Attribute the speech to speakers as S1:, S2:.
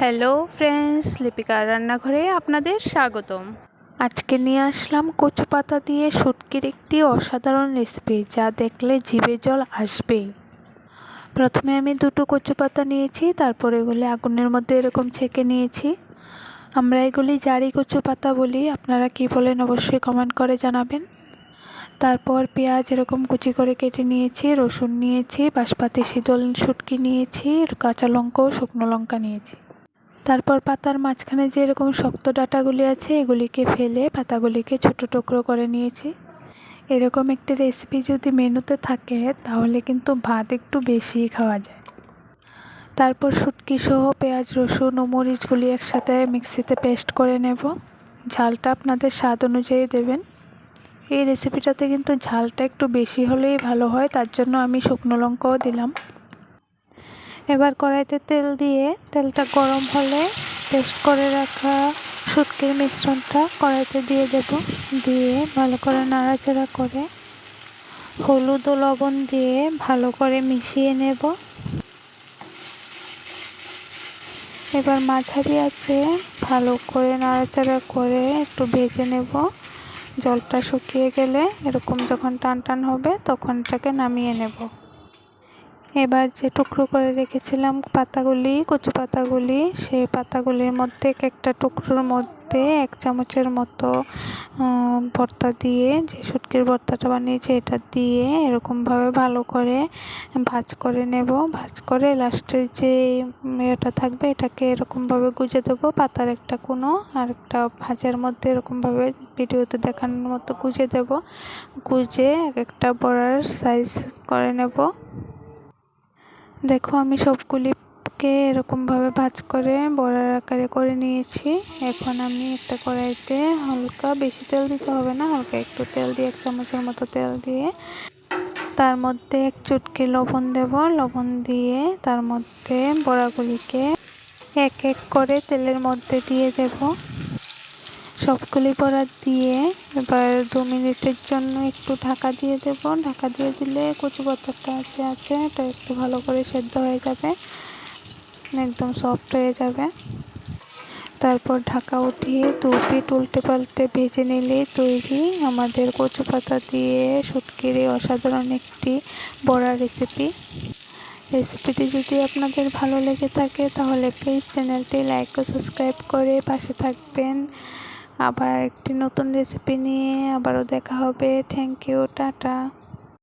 S1: Hello friends লিপিকার রান্নাঘরে আপনাদের স্বাগতম। আজকে নিয়ে আসলাম কচু পাতা দিয়ে শুটকির একটি অসাধারণ রেসিপি যা দেখলে জিভে জল আসবেই। প্রথমে আমি দুটো কচু পাতা নিয়েছি, তারপর এগুলি আগুনের মধ্যে এরকম ছেঁকে নিয়েছি। আমরা এগুলি জারি কচু পাতা বলি, আপনারা কি বলেন অবশ্যই কমেন্ট করে জানাবেন। তারপর পেঁয়াজ এরকম কুচি করে কেটে নিয়েছি, রসুন নিয়েছি, বাঁশপাতি, শীতল শুটকি নিয়েছি, কাঁচা লঙ্কা ও শুকনো লঙ্কা নিয়েছি। তারপর পাতার মাঝখানে যে এরকম শক্ত ডাটাগুলি আছে, এগুলিকে ফেলে পাতাগুলিকে ছোট টুকরো করে নিয়েছি। এরকম একটি রেসিপি যদি মেনুতে থাকে, তাহলে কিন্তু ভাত একটু বেশিই খাওয়া যায়। তারপর শুটকি সহ পেঁয়াজ, রসুন ও মরিচগুলি একসাথে মিক্সিতে পেস্ট করে নেব। ঝালটা আপনাদের স্বাদ অনুযায়ী দেবেন। এই রেসিপিটাতে কিন্তু ঝালটা একটু বেশি হলেই ভালো হয়, তার জন্য আমি শুকনো লঙ্কাও দিলাম। এবার কড়াইতে তেল দিয়ে তেলটা গরম হলে পেস্ট করে রাখা শুটকির মিশ্রণটা কড়াইতে দিয়ে দেব। দিয়ে ভালো করে নাড়াচাড়া করে হলুদ ও লবণ দিয়ে ভালো করে মিশিয়ে নেব। এবার মাঝারি আছে ভালো করে নাড়াচাড়া করে একটু ভেজে নেব। জলটা শুকিয়ে গেলে এরকম যখন টান টান হবে তখন এটাকে নামিয়ে নেব। এবার যে টুকরো করে রেখেছিলাম পাতাগুলি, কচু পাতাগুলি, সেই পাতাগুলির মধ্যে এক একটা টুকরোর মধ্যে এক চামচের মতো ভর্তা দিয়ে, যে শুটকির ভর্তাটা বানিয়েছি এটা দিয়ে এরকমভাবে ভালো করে ভাজ করে নেব। ভাজ করে লাস্টের যে ইয়েটা থাকবে এটাকে এরকমভাবে গুজে দেবো পাতার একটা কোনো, আর একটা ভাজার মধ্যে এরকমভাবে ভিডিওতে দেখানোর মতো গুজে দেব। গুজে এক একটা বড়ার সাইজ করে নেব। দেখো, আমি সবগুলিকে এরকমভাবে ভাজ করে বড়ার আকারে করে নিয়েছি। এখন আমি একটা কড়াইতে হালকা বেশি তেল দিতে হবে না, হালকা একটু তেল দিয়ে, এক চামচের মতো তেল দিয়ে। তার মধ্যে এক চুটকি লবণ দেব। লবণ দিয়ে তার মধ্যে বড়াগুলিকে এক এক করে তেলের মধ্যে দিয়ে দেব। সবগুলি বড়া দিয়ে এবার দু মিনিটের জন্য একটু ঢাকা দিয়ে দেব। ঢাকা দিয়ে দিলে কচু পাতাটা আছে আছে, এটা একটু ভালো করে সেদ্ধ হয়ে যাবে। একদম সফট হয়ে যাবে। তারপর ঢাকা উঠিয়ে দু পিঠ উল্টে পাল্টে ভেজে নিলে তৈরি। আমাদের কচু পাতা দিয়ে শুটকির অসাধারণ একটি বড়া রেসিপি রেসিপিটি যদি আপনাদের ভালো লেগে থাকে, তাহলে প্লিজ চ্যানেলটি লাইক ও সাবস্ক্রাইব করে পাশে থাকবেন। আবার একটি নতুন রেসিপি নিয়ে আবারও দেখা হবে। Thank you tata.